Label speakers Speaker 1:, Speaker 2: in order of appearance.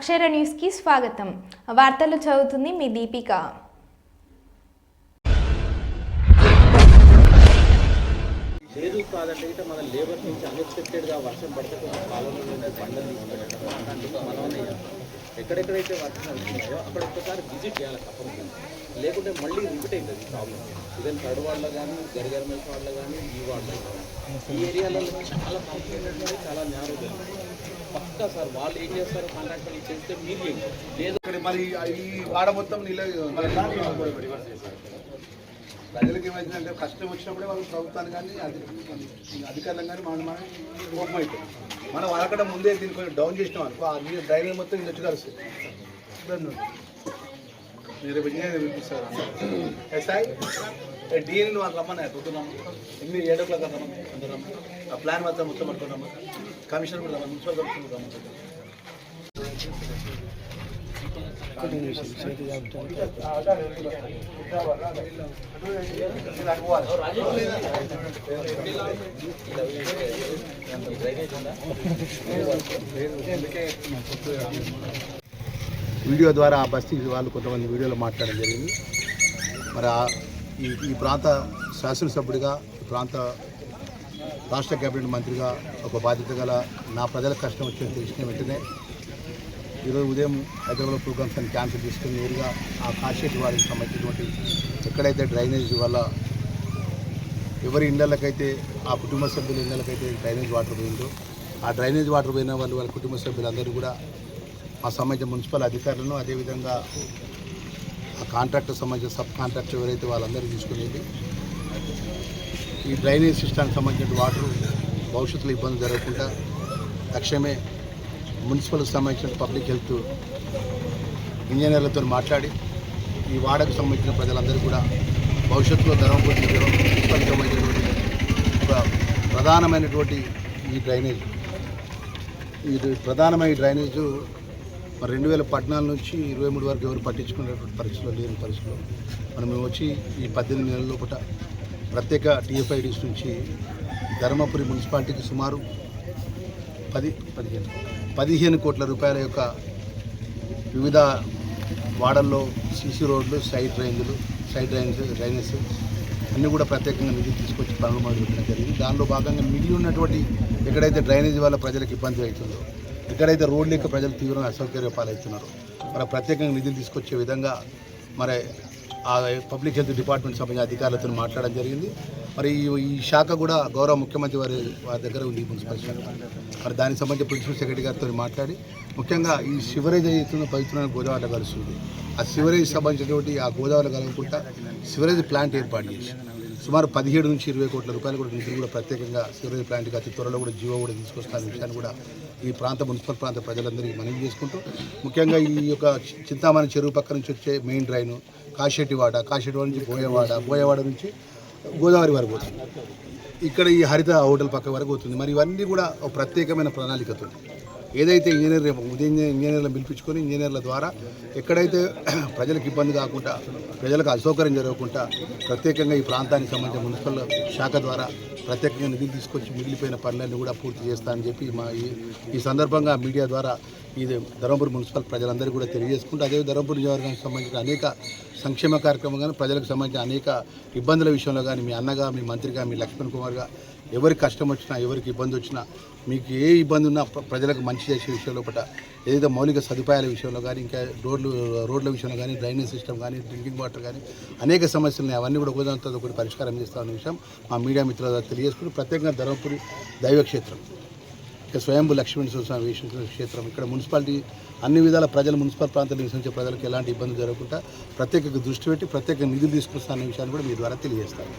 Speaker 1: అక్షర న్యూస్కి స్వాగతం. వార్తలు చదువుతుంది మీ దీపిక.
Speaker 2: లేదు కాదంటే ఇట్లా మన లేబర్ నుంచి అన్ఎక్స్పెక్టెడ్గా వర్షం పడితే కొంచెం కాలంలో బండలు తీసుకెళ్ళడం అలాంటివి మనమే ఎక్కడెక్కడైతే వర్షం అవుతున్నాయో అక్కడ ఒక్కసారి విజిట్ చేయాలి తప్పకుండా. లేకుంటే మళ్ళీ రిపీట్ అవుతుంది ప్రాబ్లం ఇదే థర్డ్ వార్డ్లో కానీ గరిగరమేష్ వార్డులో కానీ ఈ వార్డులో కానీ ఈ ఏరియాలో చాలా కాంప్లికేటెడ్ ఉంది, చాలా న్యారో పక్కా సార్ వాళ్ళు ఏం చేస్తారు కాంట్రాక్టర్ ఇచ్చేస్తే మీరు చేయండి లేదు.
Speaker 3: మరి ఈ వాడ మొత్తం నీళ్ళ ప్రజలకు ఏమైందంటే కష్టం వచ్చినప్పుడే వాళ్ళు ప్రభుత్వాన్ని కానీ అధి- అధికారులను కానీ మనం మనం కోపం అవుతుంది మనం వాళ్ళకంటే ముందే దీన్ని కొంచెం డౌన్ చేసినాం అనుకో ఆ నీళ్ళు డ్రైనేజ్ మొత్తం ఇది వచ్చి కలుస్తుంది మీరు రేపు ఇంజనీర్ పిలిపిస్తారు ఎస్ఐ డిఎన్ వాళ్ళు రమ్మన్నా పొద్దున్నాము ఎనిమిది ఏడు క్లాక్ రమ్మని ఆ ప్లాన్ మాత్రం మొత్తం పట్టుకున్నాము కమిషనర్ కూడా మున్సిపల్ కమిషనర్ వీడియో ద్వారా ఆ బస్తీ వాళ్ళు కొంతమంది వీడియోలో మాట్లాడడం జరిగింది. మరి ఈ ఈ ప్రాంత శాసనసభ్యుడిగా ఈ ప్రాంత రాష్ట్ర కేబినెట్ మంత్రిగా ఒక బాధ్యత గల నా ప్రజలకు కష్టం వచ్చింది తెలిసిన వెంటనే ఈరోజు ఉదయం హైదరాబాద్ ప్రోగ్రామ్స్ అని క్యాన్సిల్ చేసుకుని నేరుగా ఆ కాశేటి వారికి సంబంధించినటువంటి ఎక్కడైతే డ్రైనేజ్ వల్ల ఎవరి ఇళ్ళకైతే ఆ కుటుంబ సభ్యుల ఇళ్ళకైతే డ్రైనేజ్ వాటర్ పోయిందో ఆ డ్రైనేజ్ వాటర్ పోయిన వాళ్ళు వాళ్ళ కుటుంబ సభ్యులందరూ కూడా మా సంబంధించిన మున్సిపల్ అధికారులను అదేవిధంగా ఆ కాంట్రాక్టర్ సంబంధించిన సబ్ కాంట్రాక్టర్ ఎవరైతే వాళ్ళందరూ తీసుకునేది ఈ డ్రైనేజ్ సిస్టానికి సంబంధించిన వాటర్ భవిష్యత్తులో ఇబ్బంది జరగకుండా తక్షణమే మున్సిపల్కి సంబంధించిన పబ్లిక్ హెల్త్ ఇంజనీర్లతో మాట్లాడి ఈ వాడకు సంబంధించిన ప్రజలందరూ కూడా భవిష్యత్తులో ధర్మపురి మున్సిపల్కి సంబంధించినటువంటి ఒక ప్రధానమైనటువంటి ఈ డ్రైనేజ్. ఇది ప్రధానమైన డ్రైనేజు డ్రైనేజ్ మరి రెండు వేల పద్నాలుగు నుంచి ఇరవై మూడు వరకు ఎవరు పట్టించుకునేటువంటి పరిస్థితులు లేని పరిస్థితులు మనం వచ్చి ఈ పద్దెనిమిది నెలల లోపల ప్రత్యేక టీఎఫ్ఐడిస్ నుంచి ధర్మపురి మున్సిపాలిటీకి సుమారు పది పదిహేను పదిహేను కోట్ల రూపాయల యొక్క వివిధ వాడల్లో సీసీ రోడ్లు సైడ్ డ్రైన్లు సైడ్ డ్రైన్స్ డ్రైనేజ్ అన్నీ కూడా ప్రత్యేకంగా నిధులు తీసుకొచ్చి పనులు మొదలుపెట్టడం జరిగింది. దానిలో భాగంగా మిగిలి ఉన్నటువంటి ఎక్కడైతే డ్రైనేజ్ వల్ల ప్రజలకు ఇబ్బంది అవుతుందో ఎక్కడైతే రోడ్లు యొక్క ప్రజలు తీవ్రంగా అసౌకర్య పాలవుతున్నారో మరి ప్రత్యేకంగా నిధులు తీసుకొచ్చే విధంగా మరి ఆ పబ్లిక్ హెల్త్ డిపార్ట్మెంట్ సంబంధించిన అధికారులతో మాట్లాడడం జరిగింది. మరి ఈ- ఈ శాఖ కూడా గౌరవ ముఖ్యమంత్రి వారి వారి దగ్గర ఉంది ఈ మున్సిపల్ శాఖ. మరి దానికి సంబంధించి ప్రిన్సిపల్ సెక్రటరీ గారితో మాట్లాడి ముఖ్యంగా ఈ సివరేజ్ అవుతున్న పవిత్రమైన గోదావరిలో కలుస్తుంది ఆ సివరేజ్ సంబంధించినటువంటి ఆ గోదావరిలో కలగకుండా సివరేజ్ ప్లాంట్ ఏర్పాటు చేసి సుమారు పదిహేడు నుంచి ఇరవై కోట్ల రూపాయలు కూడా నిధులు కూడా ప్రత్యేకంగా సివరేజ్ ప్లాంట్కి అతి త్వరలో కూడా జీవో కూడా తీసుకొస్తున్న విషయాన్ని కూడా ఈ ప్రాంత మున్సిపల్ ప్రాంత ప్రజలందరికీ మనవి చేసుకుంటూ ముఖ్యంగా ఈ యొక్క చింతామణి చెరువు పక్క నుంచి వచ్చే మెయిన్ డ్రైను కాశెట్టివాడ కాశెట్టివాడ నుంచి బోయవాడ బోయవాడ నుంచి గోదావరి వరకు పోతుంది. ఇక్కడ ఈ హరిత హోటల్ పక్క వరకు పోతుంది. మరి ఇవన్నీ కూడా ఒక ప్రత్యేకమైన ప్రణాళికతో ఏదైతే ఇంజనీర్ రేపు ఉదయం ఇంజనీర్లను పిలిపించుకొని ఇంజనీర్ల ద్వారా ఎక్కడైతే ప్రజలకు ఇబ్బంది కాకుండా ప్రజలకు అసౌకర్యం జరగకుండా ప్రత్యేకంగా ఈ ప్రాంతానికి సంబంధించిన మున్సిపల్ శాఖ ద్వారా ప్రత్యేకంగా నిధులు తీసుకొచ్చి మిగిలిపోయిన పనులన్నీ కూడా పూర్తి చేస్తానని చెప్పి మా ఈ ఈ సందర్భంగా మీడియా ద్వారా ఇది ధర్మపురి మున్సిపల్ ప్రజలందరికీ కూడా తెలియజేసుకుంటూ అదే ధర్మపురి నియోజకవర్గానికి సంబంధించిన అనేక సంక్షేమ కార్యక్రమం కానీ ప్రజలకు సంబంధించిన అనేక ఇబ్బందుల విషయంలో కానీ మీ అన్నగా మీ మంత్రిగా మీ లక్ష్మణ్ కుమార్గా ఎవరికి కష్టం వచ్చినా ఎవరికి ఇబ్బంది వచ్చినా మీకు ఏ ఇబ్బంది ఉన్నా ప్రజలకు మంచి చేసే విషయంలో పట్ల ఏదైతే మౌలిక సదుపాయాల విషయంలో కానీ ఇంకా రోడ్లు రోడ్ల విషయంలో కానీ డ్రైనేజ్ సిస్టమ్ కానీ డ్రింకింగ్ వాటర్ కానీ అనేక సమస్యలు ఉన్నాయి. అవన్నీ కూడా ఒకదానితో ఒకటి పరిష్కారం చేస్తామనే విషయం మా మీడియా మిత్రుల తెలియజేసుకుని తెలియజేసుకుంటూ ప్రత్యేకంగా ధర్మపురి దైవక్షేత్రం ఇక స్వయంభూ లక్ష్మీ స్వామి వేషించిన క్షేత్రం ఇక్కడ మున్సిపాలిటీ అన్ని విధాల ప్రజలు మున్సిపల్ ప్రాంతాలు నివసించే ప్రజలకు ఎలాంటి ఇబ్బంది జరగకుండా ప్రత్యేక దృష్టి పెట్టి ప్రత్యేక నిధులు తీసుకొస్తారనే విషయాన్ని కూడా మీ ద్వారా తెలియజేస్తారు